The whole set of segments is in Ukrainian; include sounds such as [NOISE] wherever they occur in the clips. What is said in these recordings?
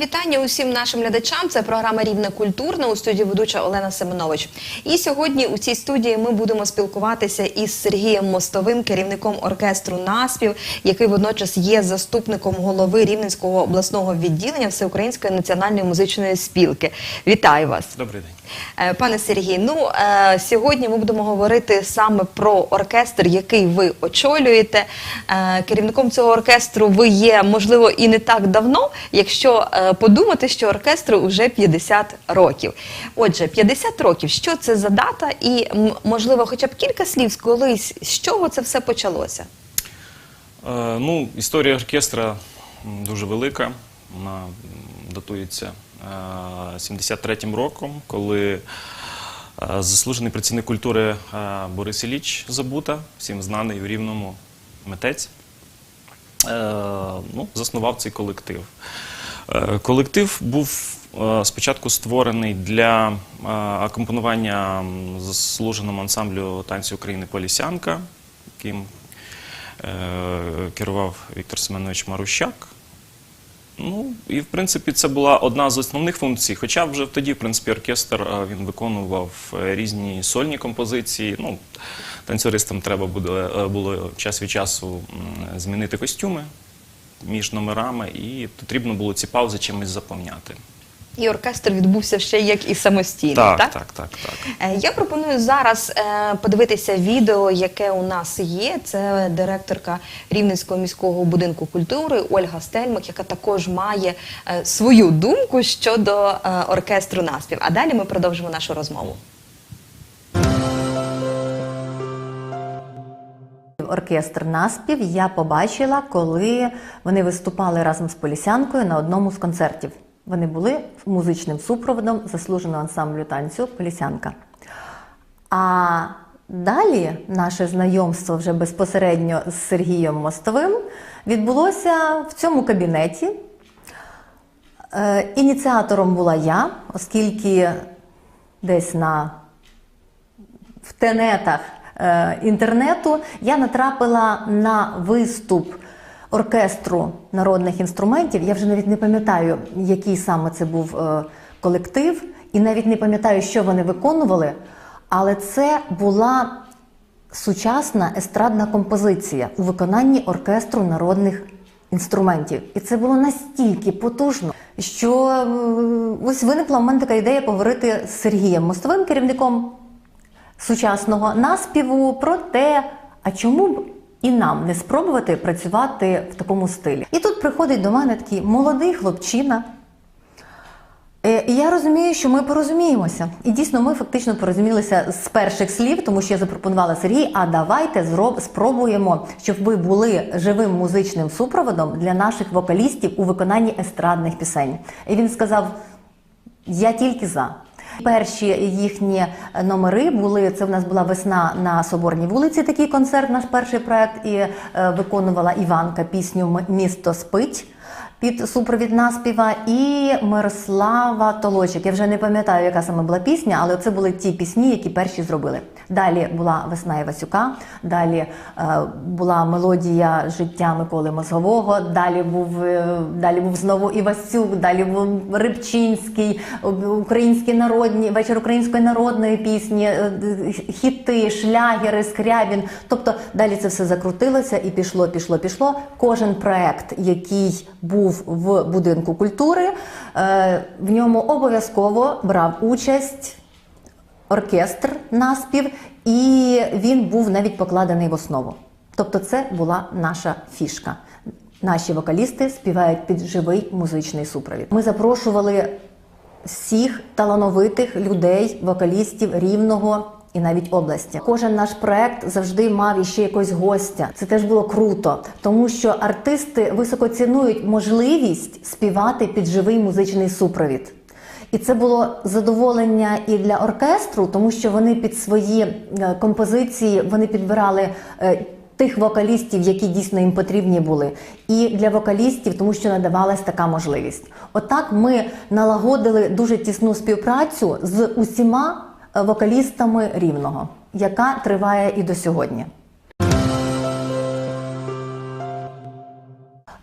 вітання усім нашим глядачам. Це програма Рівне культурна у студії ведуча Олена Семенович. І сьогодні у цій студії ми будемо спілкуватися із Сергієм Мостовим, керівником оркестру Наспів, який водночас є заступником голови Рівненського обласного відділення Всеукраїнської національної музичної спілки. Вітаю вас. Добрий день. Е, Пане Сергій, ну е, сьогодні ми будемо говорити саме про оркестр, який ви очолюєте. Е, Керівником цього оркестру ви є, можливо, і не так давно, якщо подумати, що оркестру вже 50 років. Отже, 50 років, що це за дата, і можливо, хоча б кілька слів колись, з чого це все почалося? Е, ну, історія оркестра дуже велика. Вона датується е, 73-м роком, коли е, заслужений працівник культури е, Борис Іліч Забута, всім знаний у Рівному митець, е, ну, заснував цей колектив. Е, Колектив був е, спочатку створений для е, акомпонування заслуженому ансамблю танцю України Полісянка, яким керував Віктор Семенович Марущак. Ну, і в принципі це була одна з основних функцій. Хоча вже тоді, в принципі, оркестр він виконував різні сольні композиції. Ну, танцюристам треба було час від часу змінити костюми між номерами, і потрібно було ці паузи чимось заповняти. І оркестр відбувся ще як і самостійно, Так, так? так, так, так. Е, Я пропоную зараз е, подивитися відео, яке у нас є. Це директорка Рівненського міського будинку культури Ольга Стельмак, яка також має е, свою думку щодо оркестру наспів. А далі ми продовжимо нашу розмову. Оркестр наспів я побачила, коли вони виступали разом з Полісянкою на одному з концертів. Вони були музичним супроводом заслуженого ансамблю танцю Полісянка. А далі наше знайомство вже безпосередньо з Сергієм Мостовим відбулося в цьому кабінеті. Е, Ініціатором була я, оскільки десь на в тенетах інтернету я натрапила на виступ оркестру народних інструментів. Я вже навіть не пам'ятаю, який саме це був е, колектив, і навіть не пам'ятаю, що вони виконували, але це була сучасна естрадна композиція у виконанні оркестру народних інструментів. І це було настільки потужно, що е, ось виникла в мене така ідея поговорити з Сергієм Мостовим, керівником сучасного наспіву про те, а чому б і нам не спробувати працювати в такому стилі. І тут приходить до мене такий молодий хлопчина. Е, І я розумію, що ми порозуміємося. І дійсно, ми фактично порозумілися з перших слів, тому що я запропонувала Сергій, а давайте зроб, спробуємо, щоб ви були живим музичним супроводом для наших вокалістів у виконанні естрадних пісень. І він сказав: я тільки за. Перші їхні номери були. Це в нас була весна на Соборній вулиці. Такий концерт, наш перший проект, і е, виконувала Іванка пісню «М- Місто спить під супровід наспіва і Мирослава Толочик. Я вже не пам'ятаю, яка саме була пісня, але це були ті пісні, які перші зробили. Далі була Весна Івасюка, далі е, була мелодія життя Миколи Мозгового. Далі був е, далі був знову Івасюк, далі був Рибчинський, українські народні вечір української народної пісні, е, хіти, шлягери, скрябін. Тобто далі це все закрутилося і пішло, пішло, пішло. Кожен проект, який був в будинку культури, в ньому обов'язково брав участь оркестр наспів, і він був навіть покладений в основу. Тобто, це була наша фішка. Наші вокалісти співають під живий музичний супровід. Ми запрошували всіх талановитих людей, вокалістів рівного. І навіть області. Кожен наш проект завжди мав іще якогось гостя. Це теж було круто, тому що артисти високо цінують можливість співати під живий музичний супровід. І це було задоволення і для оркестру, тому що вони під свої е, композиції вони підбирали е, тих вокалістів, які дійсно їм потрібні були, і для вокалістів, тому що надавалась така можливість. Отак ми налагодили дуже тісну співпрацю з усіма е, вокалістами рівного, яка триває і до сьогодні.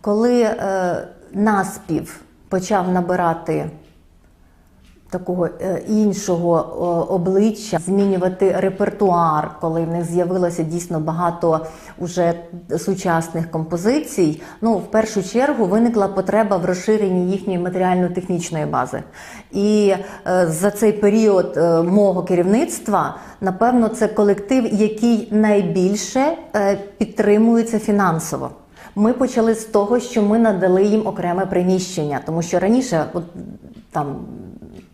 Коли е, наспів почав набирати такого е, іншого обличчя, змінювати репертуар, коли в них з'явилося дійсно багато уже сучасних композицій. Ну, в першу чергу виникла потреба в розширенні їхньої матеріально-технічної бази. І е, за цей період е, мого керівництва, напевно, це колектив, який найбільше підтримується фінансово. Ми почали з того, що ми надали їм окреме приміщення, тому що раніше, от там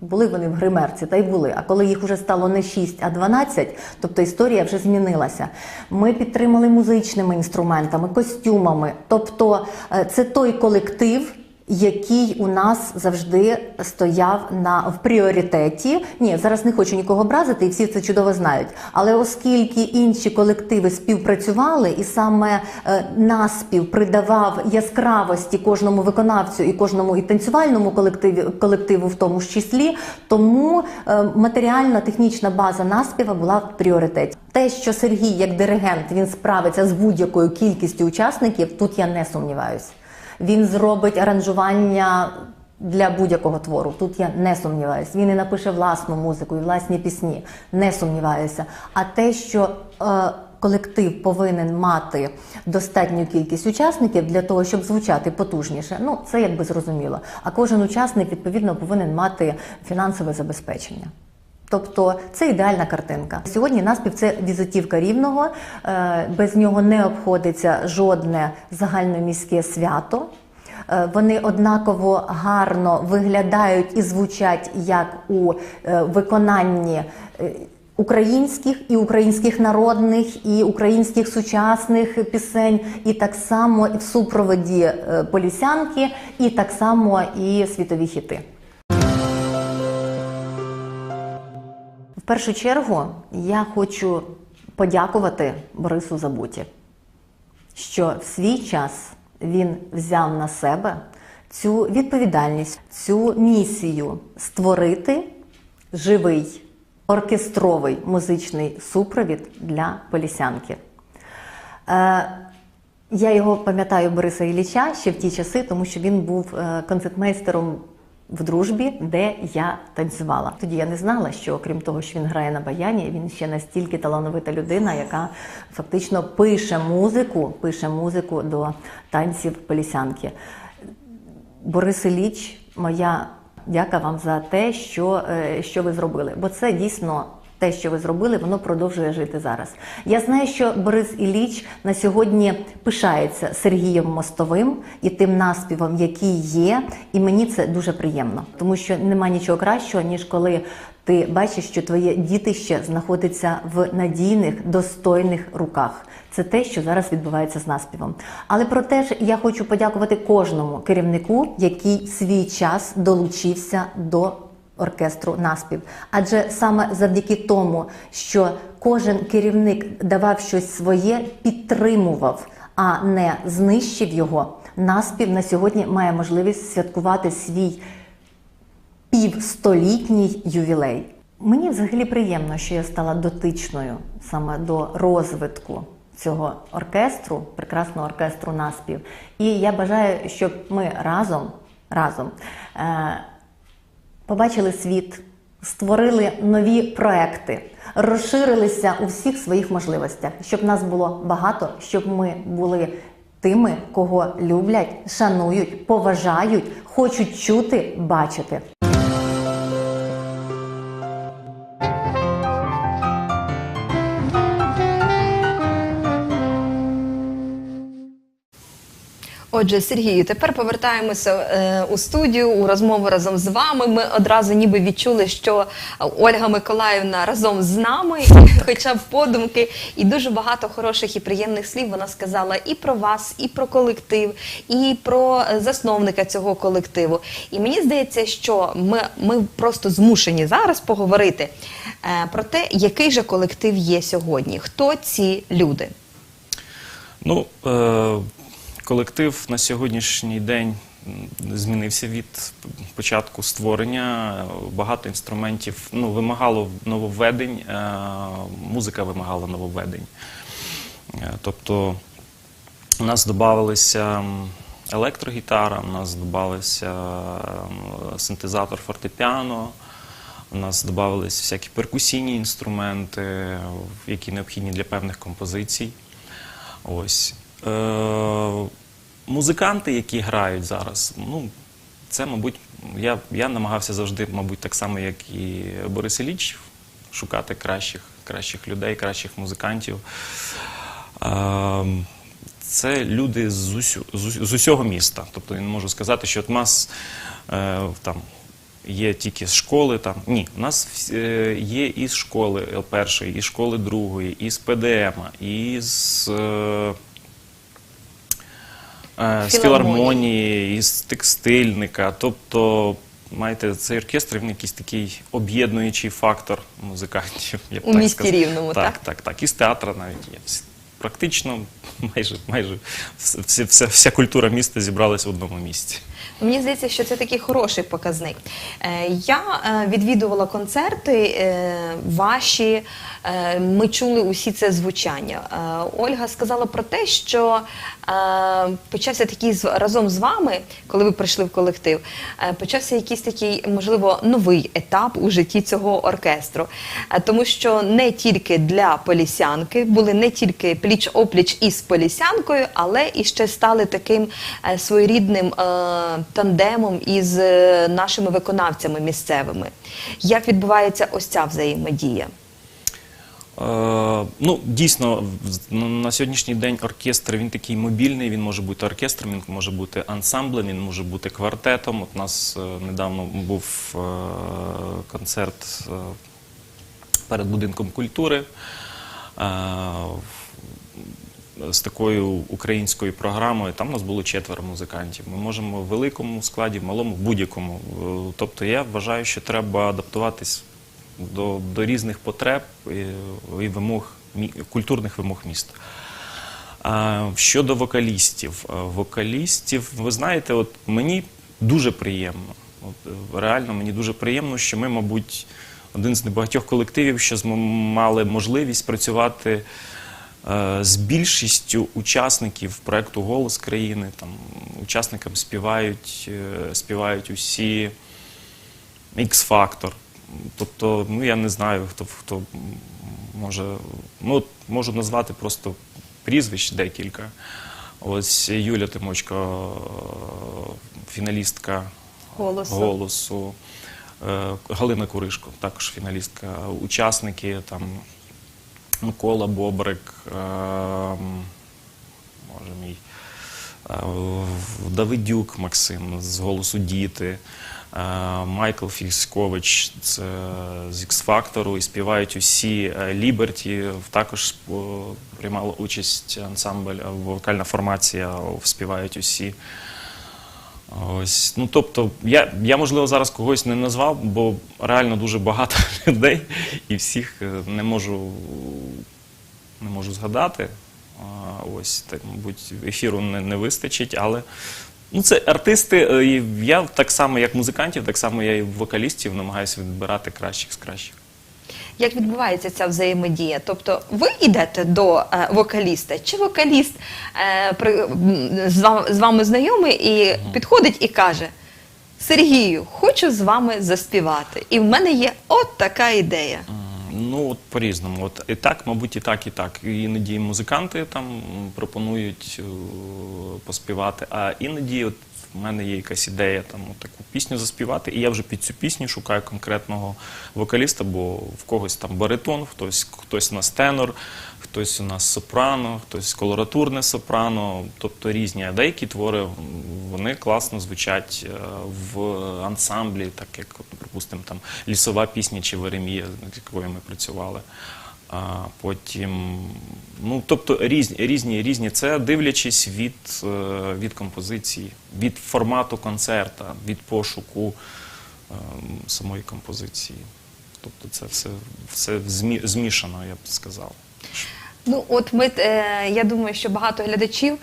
були вони в гримерці, та й були. А коли їх вже стало не 6, а 12, тобто історія вже змінилася. Ми підтримали музичними інструментами, костюмами. Тобто, е, це той колектив. Який у нас завжди стояв на в пріоритеті. Ні, зараз не хочу нікого образити, і всі це чудово знають. Але оскільки інші колективи співпрацювали, і саме е, наспів придавав яскравості кожному виконавцю і кожному і танцювальному колективі колективу, в тому ж числі, тому е, матеріальна технічна база наспіва була в пріоритеті. Те, що Сергій, як диригент, він справиться з будь-якою кількістю учасників, тут я не сумніваюся. Він зробить аранжування для будь-якого твору. Тут я не сумніваюся. Він і напише власну музику і власні пісні. Не сумніваюся. А те, що е, колектив повинен мати достатню кількість учасників для того, щоб звучати потужніше, ну це якби зрозуміло. А кожен учасник відповідно повинен мати фінансове забезпечення. Тобто це ідеальна картинка. Сьогодні наспів це візитівка рівного, е, без нього не обходиться жодне загальноміське свято. Е, Вони однаково гарно виглядають і звучать як у е, виконанні українських і українських народних, і українських сучасних пісень, і так само в супроводі полісянки, і так само і світові хіти. Першу чергу я хочу подякувати Борису Забуті, що в свій час він взяв на себе цю відповідальність, цю місію створити живий оркестровий музичний супровід для полісянки. Е, я його пам'ятаю Бориса Ілліча ще в ті часи, тому що він був е, концертмейстером в дружбі, де я танцювала. Тоді я не знала, що окрім того, що він грає на баяні, він ще настільки талановита людина, яка фактично пише музику, пише музику до танців полісянки. Борис Іліч, моя дяка вам за те, що, е, що ви зробили. Бо це дійсно те, що ви зробили, воно продовжує жити зараз. Я знаю, що Борис Ілліч на сьогодні пишається Сергієм Мостовим і тим наспівом, який є, і мені це дуже приємно, тому що нема нічого кращого, ніж коли ти бачиш, що твоє дітище знаходиться в надійних, достойних руках. Це те, що зараз відбувається з наспівом. Але проте ж я хочу подякувати кожному керівнику, який свій час долучився до оркестру наспів. Адже саме завдяки тому, що кожен керівник давав щось своє, підтримував, а не знищив його. Наспів на сьогодні має можливість святкувати свій півстолітній ювілей. Мені взагалі приємно, що я стала дотичною саме до розвитку цього оркестру, прекрасного оркестру наспів. І я бажаю, щоб ми разом, разом е, побачили світ, створили нові проекти, розширилися у всіх своїх можливостях, щоб нас було багато, щоб ми були тими, кого люблять, шанують, поважають, хочуть чути, бачити. Отже, Сергію, тепер повертаємося е, у студію у розмову разом з вами. Ми одразу ніби відчули, що Ольга Миколаївна разом з нами, [LAUGHS] хоча б подумки, і дуже багато хороших і приємних слів вона сказала і про вас, і про колектив, і про засновника цього колективу. І мені здається, що ми, ми просто змушені зараз поговорити е, про те, який же колектив є сьогодні. Хто ці люди? Ну, е, колектив на сьогоднішній день змінився від початку створення. Багато інструментів ну, вимагало нововведень, е, музика вимагала нововведень. Е, Тобто у нас додавалися електрогітара, у нас додався ем, синтезатор фортепіано, у нас додавалися всякі перкусійні інструменти, які необхідні для певних композицій. Ось. Е, музиканти, які грають зараз, ну, це, мабуть, я, я намагався завжди, мабуть, так само, як і Борис Ілліч, шукати кращих, кращих людей, кращих музикантів. Ем, Це люди з, усю, з, усього міста. Тобто я не можу сказати, що от нас е, там є тільки з школи. Там. Ні, у нас е, є і з школи першої, і з школи другої, і з ПДМ, і з. Е, е, з Філармонії. із текстильника. Тобто, маєте, цей оркестр він якийсь такий об'єднуючий фактор музикантів. Я б У так місті сказав. Рівному, так? Так, так, так. І з театра навіть є. Практично [LAUGHS] майже, майже вс- вся, вся, вся культура міста зібралася в одному місці. Мені здається, що це такий хороший показник. Е, Я е, відвідувала концерти е, ваші, ми чули усі це звучання. Ольга сказала про те, що почався такий разом з вами, коли ви прийшли в колектив, почався якийсь такий, можливо, новий етап у житті цього оркестру. Тому що не тільки для полісянки були не тільки пліч опліч із полісянкою, але і ще стали таким своєрідним тандемом із е, нашими виконавцями місцевими. Як відбувається ось ця взаємодія? Е, ну, дійсно, на- сьогоднішній день оркестр він такий мобільний, він може бути оркестром, він може бути ансамблем, він може бути квартетом. От у нас е, недавно був концерт перед будинком культури. е, з такою українською програмою, там у нас було четверо музикантів. Ми можемо в великому складі, в малому, в будь-якому. Е, Тобто я вважаю, що треба адаптуватись до, до різних потреб і, і вимог, культурних вимог міста. Щодо вокалістів, Е, вокалістів, ви знаєте, от мені дуже приємно. От, реально мені дуже приємно, що ми, мабуть, один з небагатьох колективів, що мали можливість працювати з більшістю учасників проекту Голос країни. Там учасникам співають, е, співають усі X-фактор. Тобто, ну я не знаю, хто хто може. Ну, можу назвати просто прізвищ декілька. Ось Юля Тимочко, е, фіналістка Голосу. голосу. Е, Галина Куришко, також фіналістка. Учасники там Микола Бобрик, е, може мій. Е, Давидюк Максим з голосу Діти, е, Майкл Фільськович з X-Factor, і співають усі Ліберті. Також е, приймала участь ансамбль, е, вокальна формація, співають усі. Ось, ну тобто, я, я можливо зараз когось не назвав, бо реально дуже багато [LAUGHS] людей і всіх е, не можу, не можу згадати. Ось, так, мабуть, ефіру не, не вистачить, але ну, це артисти. е, і Я так само, як музикантів, так само я і вокалістів намагаюся відбирати кращих з кращих. Як відбувається ця взаємодія? Тобто ви йдете до е, вокаліста, чи вокаліст е, при, з, вами, знайомий і підходить і каже: Сергію, хочу з вами заспівати. І в мене є от така ідея. Ну, от по-різному. От і так, мабуть, і так, і так. Іноді музиканти там пропонують е, поспівати, а іноді от в мене є якась ідея там таку пісню заспівати, і я вже під цю пісню шукаю конкретного вокаліста, бо в когось там баритон, хтось, хтось у нас тенор, хтось у нас сопрано, хтось колоратурне сопрано, тобто різні. А деякі твори вони класно звучать е, в ансамблі, так як, припустимо, там лісова пісня чи Веремія, над якою ми працювали. А потім, ну тобто різні, різні, різні. Це дивлячись від, е, від композиції, від формату концерта, від пошуку е, самої композиції. Тобто це все, все змішано, я б сказав. Ну, от ми, е, я думаю, що багато глядачів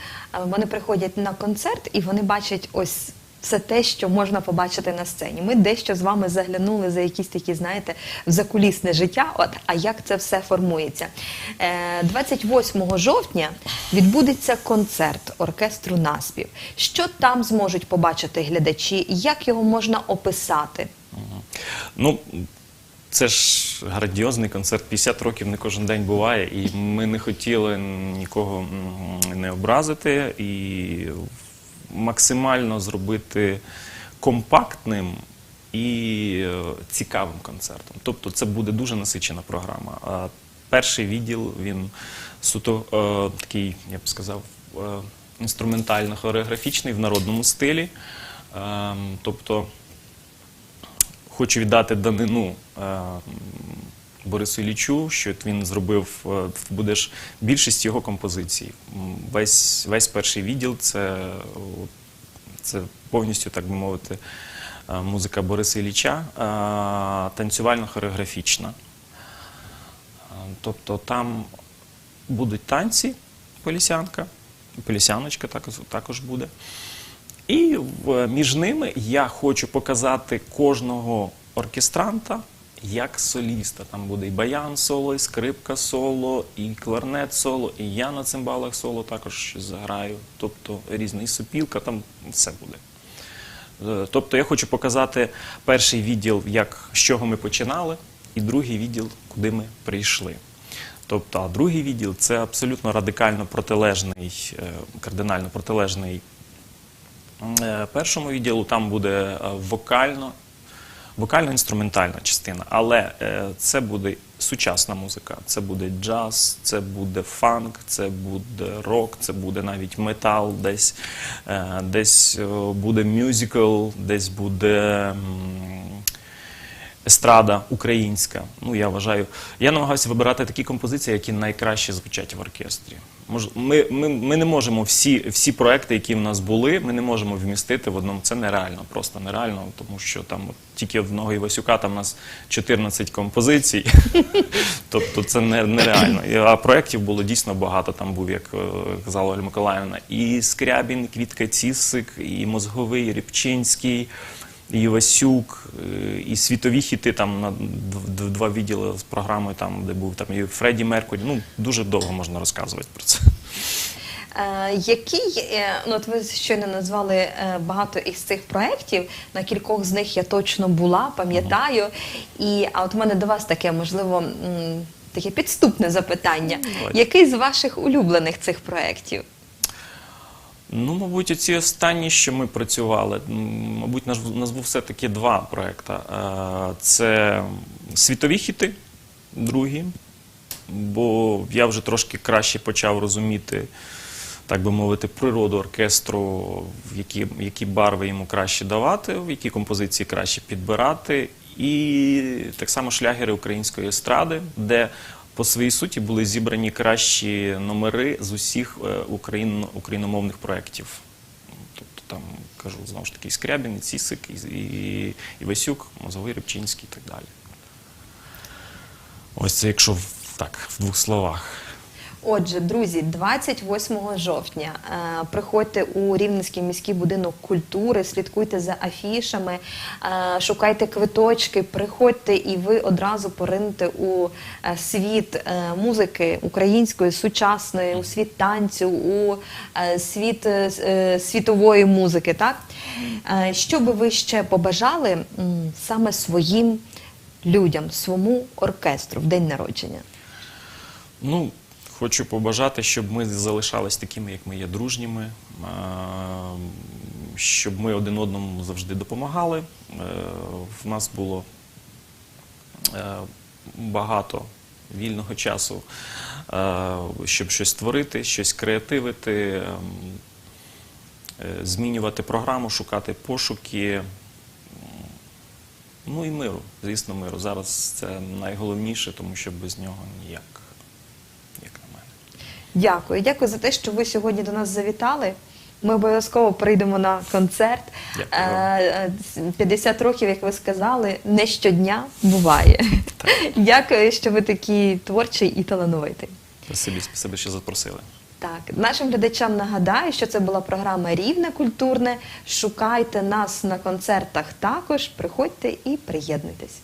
вони приходять на концерт і вони бачать ось все те, що можна побачити на сцені. Ми дещо з вами заглянули за якісь такі, знаєте, в закулісне життя. От а як це все формується? Е, 28 жовтня відбудеться концерт оркестру наспів. Що там зможуть побачити глядачі? Як його можна описати? Ну, це ж грандіозний концерт. 50 років не кожен день буває, і ми не хотіли нікого не образити і максимально зробити компактним і е, цікавим концертом. Тобто це буде дуже насичена програма. Перший відділ він суто е, такий, я б сказав, е, інструментально-хореографічний в народному стилі. Е, тобто хочу віддати данину е, м, Борису Іллічу, що він зробив, е, будеш більшість його композицій. Весь, весь перший відділ це, це повністю, так би мовити, е, музика Бориса Ілліча, е, танцювально-хореографічна. Тобто там будуть танці, полісянка, полісяночка також, також буде. І між ними я хочу показати кожного оркестранта як соліста. Там буде і баян соло, і скрипка соло, і кларнет соло, і я на цимбалах соло також щось заграю. Тобто різна і сопілка, там все буде. Е, Тобто я хочу показати перший відділ, як, з чого ми починали, і другий відділ, куди ми прийшли. Тобто, а другий відділ це абсолютно радикально протилежний, е, кардинально протилежний е, першому відділу. Там буде вокально, вокально-інструментальна частина, але е, це буде сучасна музика, це буде джаз, це буде фанк, це буде рок, це буде навіть метал, десь, е, десь е, буде мюзикл, десь буде. Естрада українська. Ну я вважаю. Я намагався вибирати такі композиції, які найкраще звучать в оркестрі. Ми, ми, ми не можемо всі, всі проекти, які в нас були, ми не можемо вмістити в одному. Це нереально, просто нереально, тому що там от, тільки в нього Івасюка там у нас 14 композицій. [LAUGHS] тобто це не, нереально. А проєктів було дійсно багато. Там був, як е, казала Оля Миколаївна, і Скрябін, Квітка Цісик, і Мозговий, і Рябчинський. І Івасюк, е, і світові хіти там на дв- дв- два відділи з програмою, там де був там і Фредді Меркурі. Ну дуже довго можна розказувати про це. Е, Який, е, ну от ви щойно назвали багато із цих проєктів, на кількох з них я точно була, пам'ятаю. І а от у мене до вас таке, можливо, таке підступне запитання. Який з ваших улюблених цих проєктів? Ну, мабуть, оці останні, що ми працювали, мабуть, наш- назву все-таки два проекти. Е, Це світові хіти, другі, бо я вже трошки краще почав розуміти, так би мовити, природу оркестру, які, які барви йому краще давати, в які композиції краще підбирати. І так само шлягери української естради, де по своїй суті були зібрані кращі номери з усіх е, україн, україномовних проєктів. Тобто там кажу знову ж таки і Скрябін, і Цісик, і, і, і Васюк, Мозовий, Рибчинський і так далі. Ось це якщо так, в двох словах. Отже, друзі, 28 жовтня е, приходьте у Рівненський міський будинок культури, слідкуйте за афішами, е, шукайте квиточки, приходьте і ви одразу поринете у е, світ е, музики української, сучасної, у світ танцю, у е, світ е, е, світової музики. Так? Е, Що би ви ще побажали саме своїм людям, своєму оркестру в день народження? Ну, хочу побажати, щоб ми залишались такими, як ми є дружніми, е, щоб ми один одному завжди допомагали. Е, В нас було е, багато вільного часу, щоб щось творити, щось креативити, ем, змінювати програму, шукати пошуки. Ну і миру, звісно, миру. Зараз це найголовніше, тому що без нього ніяк. Дякую, дякую за те, що ви сьогодні до нас завітали. Ми обов'язково прийдемо на концерт. Дякую вам. Е, е, 50 років, як ви сказали, не щодня буває. [LAUGHS] Дякую, що ви такий творчий і талановитий. Спасибі, спасибі, що запросили. Так, нашим глядачам нагадаю, що це була програма Рівне культурне. Шукайте нас на концертах також. Приходьте і приєднуйтесь.